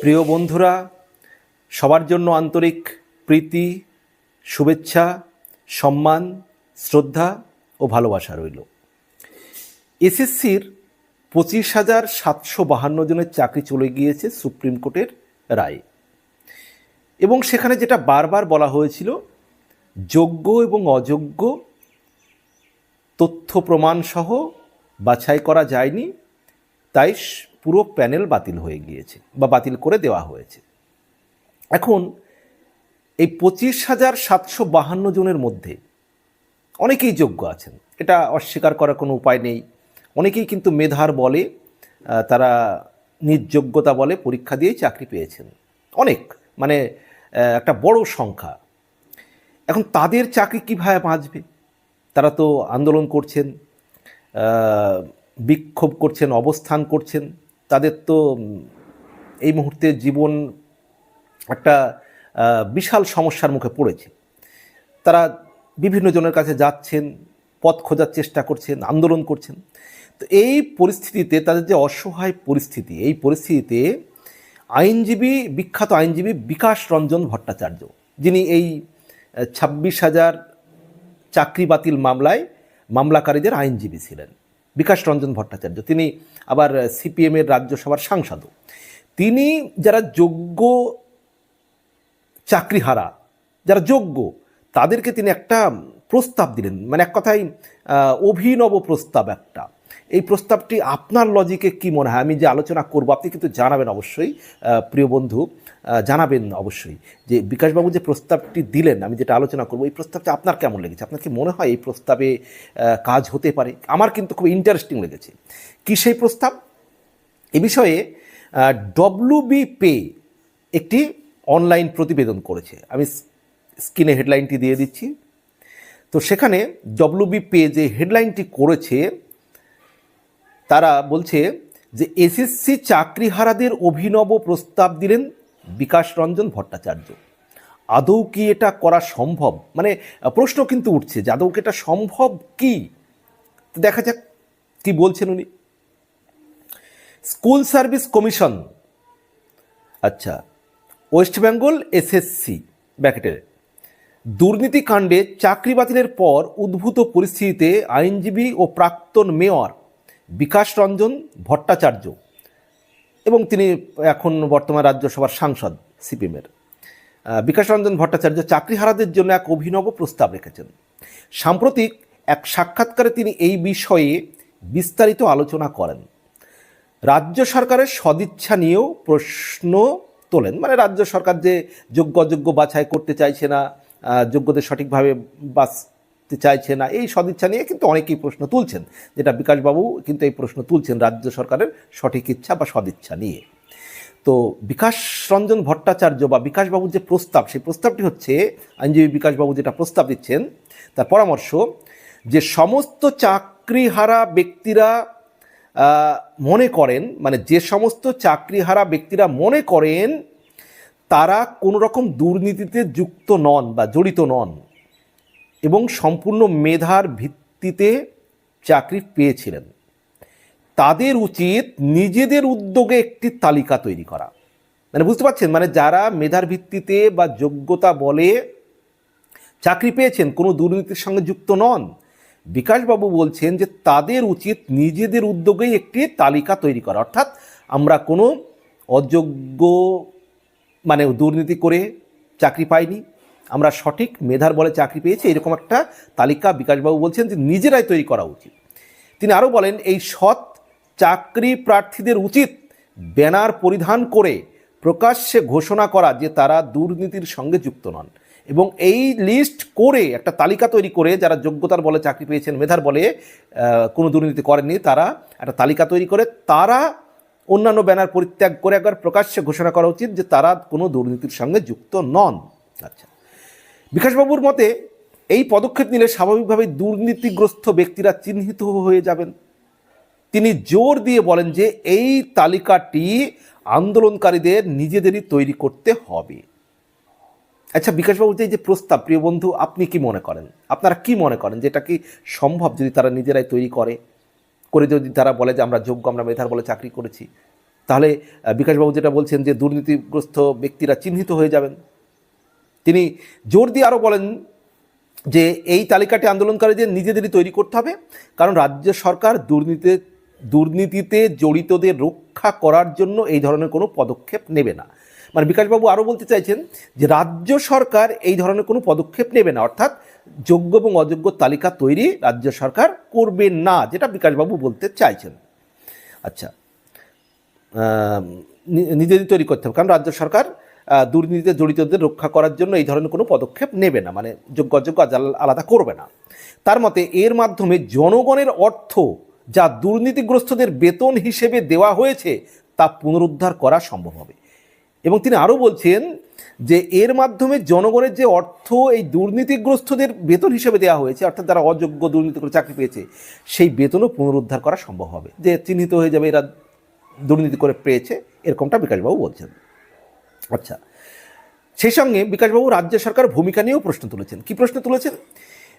প্রিয় বন্ধুরা, সবার জন্য আন্তরিক প্রীতি, শুভেচ্ছা, সম্মান, শ্রদ্ধা ও ভালোবাসা রইল। এসএসসির পঁচিশ হাজার সাতশো বাহান্ন জনের চাকরি চলে গিয়েছে সুপ্রিম কোর্টের রায়ে। এবং সেখানে যেটা বারবার বলা হয়েছিল, যোগ্য এবং অযোগ্য, তথ্য প্রমাণ সহ বাছাই করা যায়নি, তাই পুরো প্যানেল বাতিল হয়ে গিয়েছে বা বাতিল করে দেওয়া হয়েছে। এখন এই পঁচিশ হাজার সাতশো বাহান্ন জনের মধ্যে অনেকেই যোগ্য আছেন। এটা অস্বীকার করার কোনো উপায় নেই। অনেকেই কিন্তু মেধার বলে তারা নিজ যোগ্যতা বলে পরীক্ষা দিয়েই চাকরি পেয়েছেন। অনেক মানে একটা বড় সংখ্যা। এখন তাদের চাকরি কীভাবে বাঁচবে? তারা তো আন্দোলন করছেন বিক্ষোভ করছেন, অবস্থান করছেন। তাদের তো এই মুহূর্তে জীবন একটা বিশাল সমস্যার মুখে পড়েছে। তারা বিভিন্ন জনের কাছে যাচ্ছেন, পথ খোঁজার চেষ্টা করছেন, আন্দোলন করছেন। তো এই পরিস্থিতিতে, তাদের যে অসহায় পরিস্থিতি, এই পরিস্থিতিতে আইনজীবী, বিখ্যাত আইনজীবী বিকাশ রঞ্জন ভট্টাচার্য, যিনি এই ছাব্বিশ হাজার চাকরি বাতিল মামলায় মামলাকারীদের আইনজীবী ছিলেন। বিকাশ রঞ্জন ভট্টাচার্য, তিনি আবার সিপিএমের রাজ্যসভার সাংসদও। তিনি যারা যোগ্য চাকরিহারা, যারা যোগ্য, তাদেরকে তিনি একটা প্রস্তাব দিলেন। মানে এক কথায় অভিনব প্রস্তাব একটা। এই প্রস্তাবটি আপনার লজিকে কি মনে হয়? আমি যে আলোচনা করব, আপনি কিন্তু জানাবেন অবশ্যই। প্রিয় বন্ধু জানাবেন অবশ্যই যে বিকাশবাবু যে প্রস্তাবটি দিলেন, আমি যেটা আলোচনা করব, এই প্রস্তাবটা আপনার কেমন লেগেছে? আপনার কি মনে হয় এই প্রস্তাবে কাজ হতে পারে? আমার কিন্তু খুব ইন্টারেস্টিং লেগেছে। কি সেই প্রস্তাব? এ বিষয়ে ডব্লিউবি পে একটি অনলাইন প্রতিবেদন করেছে। আমি স্ক্রিনে হেডলাইনটি দিয়ে দিচ্ছি। তো সেখানে ডব্লিউবি পে যে হেডলাইনটি করেছে তারা বলছে যে এসএসসি চাকরিহারাদের অভিনব প্রস্তাব দিলেন বিকাশ রঞ্জন ভট্টাচার্য। আদৌ কি এটা করা সম্ভব? মানে প্রশ্ন কিন্তু উঠছে যে আদৌ কি এটা সম্ভব কি? দেখা যাক কি বলছেন উনি। School service commission. আচ্ছা ওয়েস্ট বেঙ্গল এসএসসি ব্যাকেটের দুর্নীতিকাণ্ডে চাকরি বাতিলের পর উদ্ভূত পরিস্থিতিতে আইনজীবী ও প্রাক্তন মেয়র বিকাশ রঞ্জন ভট্টাচার্য এবং তিনি এখন বর্তমান রাজ্যসভার সাংসদ, সিপিএমের। বিকাশ রঞ্জন ভট্টাচার্য চাকরিহারাদের জন্য এক অভিনব প্রস্তাব রেখেছেন। সাম্প্রতিক এক সাক্ষাৎকারে তিনি এই বিষয়ে বিস্তারিত আলোচনা করেন। রাজ্য সরকারের সদিচ্ছা নিয়েও প্রশ্ন তোলেন। মানে রাজ্য সরকার যে যোগ্য অযোগ্য বাছাই করতে চাইছে না যোগ্যদের সঠিকভাবে বাঁচতে চাইছে না, এই সদিচ্ছা নিয়ে কিন্তু অনেকেই প্রশ্ন তুলছেন। যেটা বিকাশবাবু কিন্তু এই প্রশ্ন তুলছেন রাজ্য সরকারের সঠিক ইচ্ছা বা সদিচ্ছা নিয়ে। তো বিকাশ রঞ্জন ভট্টাচার্য বা বিকাশবাবুর যে প্রস্তাব, সেই প্রস্তাবটি হচ্ছে, আইনজীবী বিকাশবাবু যেটা প্রস্তাব দিচ্ছেন, তার পরামর্শ, যে সমস্ত চাকরিহারা ব্যক্তিরা মনে করেন মানে যে সমস্ত চাকরিহারা ব্যক্তিরা মনে করেন, তারা কোনো রকম দুর্নীতিতে যুক্ত নন বা জড়িত নন। এবং সম্পূর্ণ মেধার ভিত্তিতে চাকরি পেয়েছিলেন। তাদের উচিত নিজেদের উদ্যোগে একটি তালিকা তৈরি করা। মানে বুঝতে পারছেন? মানে যারা মেধার ভিত্তিতে বা যোগ্যতা বলে চাকরি পেয়েছেন, কোনো দুর্নীতির সঙ্গে যুক্ত নন। বিকাশবাবু বলছেন যে তাদের উচিত নিজেদের উদ্যোগেই একটি তালিকা তৈরি করা। অর্থাৎ আমরা কোনো অযোগ্য মানে দুর্নীতি করে চাকরি পাইনি আমরা সঠিক মেধার বলে চাকরি পেয়েছি, এরকম একটা তালিকা বিকাশবাবু বলছেন যে নিজেরাই তৈরি করা উচিত। তিনি আরও বলেন, এই সৎ চাকরি প্রার্থীদের উচিত ব্যানার পরিধান করে প্রকাশ্যে ঘোষণা করা যে তারা দুর্নীতির সঙ্গে যুক্ত নন। এবং এই লিস্ট করে একটা তালিকা তৈরি করে যারা যোগ্যতার বলে চাকরি পেয়েছেন, মেধার বলে কোনো দুর্নীতি করেননি, তারা একটা তালিকা তৈরি করে, তারা অন্যান্য ব্যানার পরিত্যাগ করে একবার প্রকাশ্যে ঘোষণা করা উচিত যে তারা কোনো দুর্নীতির সঙ্গে যুক্ত নন। আচ্ছা। বিকাশবাবুর মতে, এই পদক্ষেপ নিলে স্বাভাবিকভাবেই দুর্নীতিগ্রস্ত ব্যক্তিরা চিহ্নিত হয়ে যাবেন। তিনি জোর দিয়ে বলেন যে, এই তালিকাটি আন্দোলনকারীদের নিজেদেরই তৈরি করতে হবে। আচ্ছা বিকাশবাবু যে যে প্রস্তাব, প্রিয় বন্ধু, আপনি কি মনে করেন? আপনারা কি মনে করেন যে, এটা কি সম্ভব যদি তারা নিজেরাই তৈরি করে? করে যদি তারা বলে যে, আমরা যোগ্য, আমরা মেধার বলে চাকরি করেছি। তাহলে বিকাশবাবু যেটা বলছেন যে, দুর্নীতিগ্রস্ত ব্যক্তিরা চিহ্নিত হয়ে যাবেন। তিনি জোর দিয়ে আরও বলেন যে এই তালিকাটি আন্দোলনকারীদের নিজেদেরই তৈরি করতে হবে কারণ রাজ্য সরকার দুর্নীতিতে দুর্নীতিতে জড়িতদের রক্ষা করার জন্য এই ধরনের কোনো পদক্ষেপ নেবে না। মানে বিকাশবাবু আরও বলতে চাইছেন যে রাজ্য সরকার এই ধরনের কোনো পদক্ষেপ নেবে না অর্থাৎ যোগ্য এবং অযোগ্য তালিকা তৈরি রাজ্য সরকার করবে না যেটা বিকাশবাবু বলতে চাইছেন। আচ্ছা আহ, নি- নিজেরই তৈরি করতে হবে কারণ রাজ্য সরকার দুর্নীতিতে জড়িতদের রক্ষা করার জন্য এই ধরনের কোনো পদক্ষেপ নেবে না মানে যোগ্য অযোগ্য আলাদা করবে না। তার মতে, এর মাধ্যমে জনগণের অর্থ যা দুর্নীতিগ্রস্তদের বেতন হিসেবে দেওয়া হয়েছে, তা পুনরুদ্ধার করা সম্ভব হবে। এবং তিনি আরও বলছেন যে, এর মাধ্যমে জনগণের যে অর্থ এই দুর্নীতিগ্রস্তদের বেতন হিসেবে দেওয়া হয়েছে, অর্থাৎ যারা অযোগ্য দুর্নীতি করে চাকরি পেয়েছে, সেই বেতনও পুনরুদ্ধার করা সম্ভব হবে। যে চিহ্নিত হয়ে যাবে এরা দুর্নীতি করে পেয়েছে, এরকমটা বিকাশবাবু বলছেন। আচ্ছা। সেই সঙ্গে বিকাশবাবু রাজ্য সরকার ভূমিকা নিয়েও প্রশ্ন তুলেছেন। কি প্রশ্ন তুলেছেন?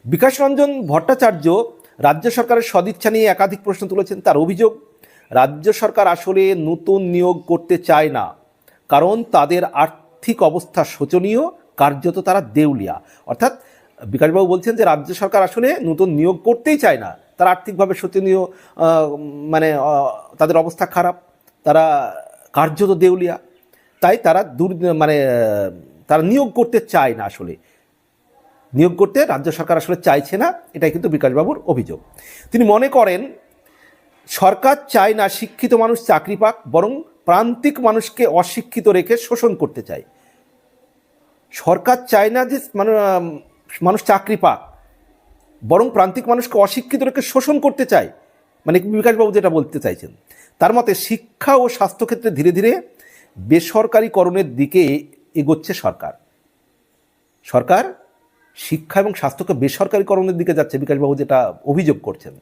বিকাশ রঞ্জন ভট্টাচার্য রাজ্য সরকারের সদিচ্ছা নিয়ে একাধিক প্রশ্ন তুলেছেন, তার অভিযোগ, রাজ্য সরকার আসলে নতুন নিয়োগ করতে চায় না, কারণ তাদের আর্থিক অবস্থা শোচনীয়, কার্যত তারা দেউলিয়া। অর্থাৎ বিকাশবাবু বলছেন যে, রাজ্য সরকার আসলে নতুন নিয়োগ করতেই চায় না, তারা আর্থিকভাবে শোচনীয় মানে তাদের অবস্থা খারাপ, তারা কার্যত দেউলিয়া। তাই তারা দূর মানে তারা নিয়োগ করতে চায় না আসলে। নিয়োগ করতে রাজ্য সরকার আসলে চাইছে না, এটাই কিন্তু বিকাশবাবুর অভিযোগ। তিনি মনে করেন, সরকার চায় না শিক্ষিত মানুষ চাকরি পাক, বরং প্রান্তিক মানুষকে অশিক্ষিত রেখে শোষণ করতে চায়। সরকার চায় না যে মানে মানুষ চাকরি পাক, বরং প্রান্তিক মানুষকে অশিক্ষিত রেখে শোষণ করতে চায়। মানে বিকাশবাবু যেটা বলতে চাইছেন, তার মতে শিক্ষা ও স্বাস্থ্যক্ষেত্রে ধীরে ধীরে বেসরকারীকরণের দিকে এগোচ্ছে সরকার। সরকার শিক্ষা এবং স্বাস্থ্যকে বেসরকারীকরণের দিকে যাচ্ছে, বিকাশবাবু যেটা অভিযোগ করছেন।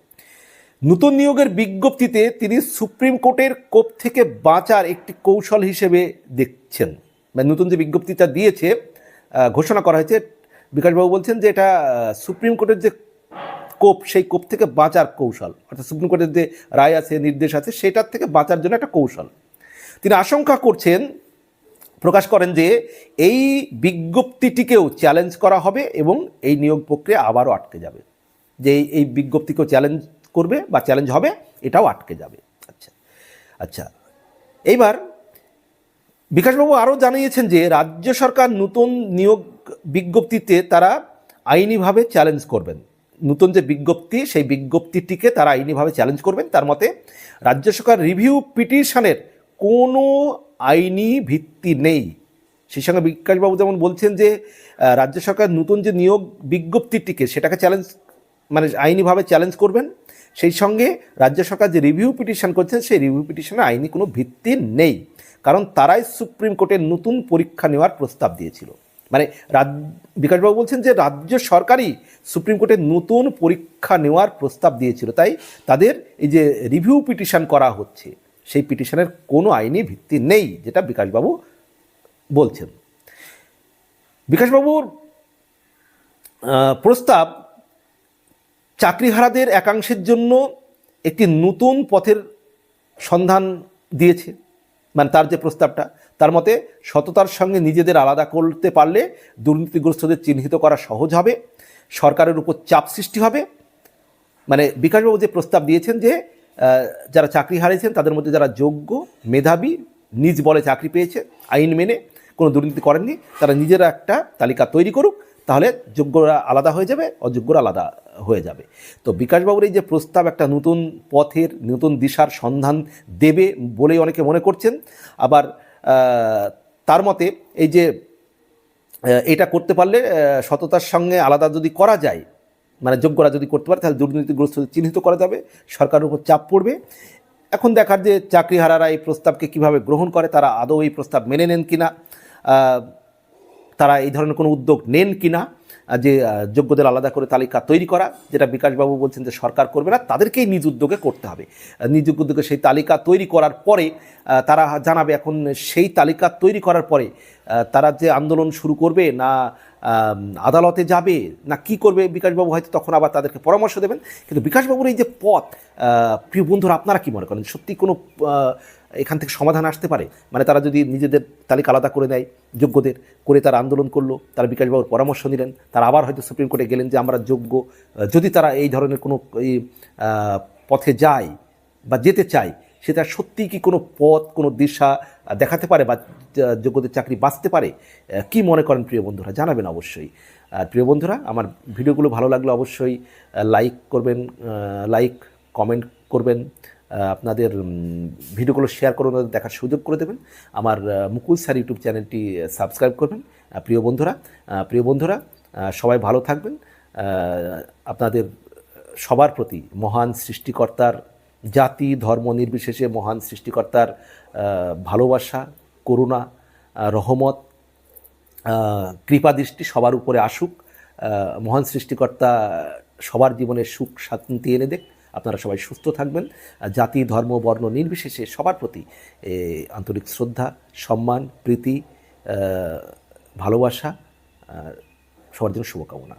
নতুন নিয়োগের বিজ্ঞপ্তিতে তিনি সুপ্রিম কোর্টের কোপ থেকে বাঁচার একটি কৌশল হিসেবে দেখছেন। মানে নতুন যে বিজ্ঞপ্তিটা দিয়েছে ঘোষণা করা হয়েছে, বিকাশবাবু বলছেন যে এটা সুপ্রিম কোর্টের যে কোপ, সেই কোপ থেকে বাঁচার কৌশল, অর্থাৎ সুপ্রিম কোর্টের যে রায় আছে, নির্দেশ আছে, সেটার থেকে বাঁচার জন্য একটা কৌশল। তিনি আশঙ্কা করছেন, প্রকাশ করেন যে এই বিজ্ঞপ্তিটিকেও চ্যালেঞ্জ করা হবে এবং এই নিয়োগ প্রক্রিয়া আবারও আটকে যাবে। যে এই- বিজ্ঞপ্তিকেও চ্যালেঞ্জ করবে বা চ্যালেঞ্জ হবে, এটাও আটকে যাবে। আচ্ছা আচ্ছা এইবার বিকাশবাবু আরও জানিয়েছেন যে রাজ্য সরকার নতুন নিয়োগ বিজ্ঞপ্তিতে তারা আইনিভাবে চ্যালেঞ্জ করবেন। নতুন যে বিজ্ঞপ্তি, সেই বিজ্ঞপ্তিটিকে তারা আইনিভাবে চ্যালেঞ্জ করবেন। তার মতে রাজ্য সরকার রিভিউ পিটিশনের কোনো আইনি ভিত্তি নেই। সেই সঙ্গে বিকাশবাবু যেমন বলছেন যে রাজ্য সরকার নতুন যে নিয়োগ বিজ্ঞপ্তিটিকে সেটাকে চ্যালেঞ্জ মানে আইনিভাবে চ্যালেঞ্জ করবেন। সেই সঙ্গে রাজ্য সরকার যে রিভিউ পিটিশন করছেন, সেই রিভিউ পিটিশনে আইনি কোনো ভিত্তি নেই। কারণ তারাই সুপ্রিম কোর্টের নতুন পরীক্ষা নেওয়ার প্রস্তাব দিয়েছিল। মানে রাজ, বিকাশবাবু বলছেন যে, রাজ্য সরকারই সুপ্রিম কোর্টে নতুন পরীক্ষা নেওয়ার প্রস্তাব দিয়েছিল। তাই তাদের এই যে রিভিউ পিটিশন করা হচ্ছে সেই পিটিশনের কোনো আইনি ভিত্তি নেই, যেটা বিকাশবাবু বলছেন। বিকাশবাবুর প্রস্তাব চাকরিহারাদের একাংশের জন্য একটি নতুন পথের সন্ধান দিয়েছে। মানে তার যে প্রস্তাবটা, তার মতে সততার সঙ্গে নিজেদের আলাদা করতে পারলে দুর্নীতিগ্রস্তদের চিহ্নিত করা সহজ হবে, সরকারের উপর চাপ সৃষ্টি হবে। মানে বিকাশবাবু যে প্রস্তাব দিয়েছেন যে যারা চাকরি হারিয়েছেন, তাদের মধ্যে যারা যোগ্য মেধাবী নিজ বলে চাকরি পেয়েছে, আইন মেনে কোনো দুর্নীতি করেননি, তারা নিজেরা একটা তালিকা তৈরি করুক, তাহলে যোগ্যরা আলাদা হয়ে যাবে, অযোগ্যরা আলাদা হয়ে যাবে। তো বিকাশবাবুর এই যে প্রস্তাব, একটা নতুন পথের, নতুন দিশার সন্ধান দেবে বলেই অনেকে মনে করছেন, আবার তার মতে এই যে এটা করতে পারলে সততার সঙ্গে আলাদা যদি করা যায় মানে যোগ্যরা যদি করতে পারে, তাহলে দুর্নীতিগ্রস্ত চিহ্নিত করা যাবে, সরকারের উপর চাপ পড়বে। এখন দেখার যে চাকরিহারারা এই প্রস্তাবকে কীভাবে গ্রহণ করে, তারা আদৌ এই প্রস্তাব মেনে নেন কিনা তারা এই ধরনের কোনো উদ্যোগ নেন কিনা যে যোগ্যদের আলাদা করে তালিকা তৈরি করা, যেটা বিকাশবাবু বলছেন যে সরকার করবে না, তাদেরকেই নিজ উদ্যোগে করতে হবে। নিজ উদ্যোগে সেই তালিকা তৈরি করার পরে তারা জানাবে এখন সেই তালিকা তৈরি করার পরে তারা যে আন্দোলন শুরু করবে না আদালতে যাবে, না কি করবে বিকাশবাবু হয়তো তখন আবার তাদেরকে পরামর্শ দেবেন। কিন্তু বিকাশবাবুর এই যে পথ প্রিয় বন্ধুরা, আপনারা কি মনে করেন? সত্যি কোনো এখান থেকে সমাধান আসতে পারে? মানে তারা যদি নিজেদের তালিকা আলাদা করে নেয়, যোগ্যদের করে তারা আন্দোলন করল, তারা বিকাশবাবুর পরামর্শ নিলেন, তারা আবার হয়তো সুপ্রিম কোর্টে গেলেন যে আমরা যোগ্য যদি তারা এই ধরনের কোনো পথে যায় বা যেতে চায়, সেটা সত্যি কি কোনো পথ, কোনো দিশা দেখাতে পারে বা যোগ্যদের চাকরি বাঁচতে পারে কি মনে করেন প্রিয় বন্ধুরা? জানাবেন অবশ্যই। আর প্রিয় বন্ধুরা, আমার ভিডিওগুলো ভালো লাগলে অবশ্যই লাইক করবেন লাইক কমেন্ট করবেন আপনাদের ভিডিওগুলো শেয়ার করে ওনাদের দেখার সুযোগ করে দেবেন। আমার মুকুল স্যার ইউটিউব চ্যানেলটি সাবস্ক্রাইব করবেন। প্রিয় বন্ধুরা প্রিয় বন্ধুরা সবাই ভালো থাকবেন। আপনাদের সবার প্রতি মহান সৃষ্টিকর্তার জাতি, ধর্ম নির্বিশেষে মহান সৃষ্টিকর্তার ভালোবাসা, করুণা রহমত কৃপাদৃষ্টি সবার উপরে আসুক। মহান সৃষ্টিকর্তা সবার জীবনে সুখ, শান্তি এনে দেখ। আপনারা সবাই সুস্থ থাকবেন। জাতি, ধর্ম, বর্ণ নির্বিশেষে সবার প্রতি আন্তরিক শ্রদ্ধা, সম্মান, প্রীতি ভালোবাসা সবার জন্য শুভকামনা।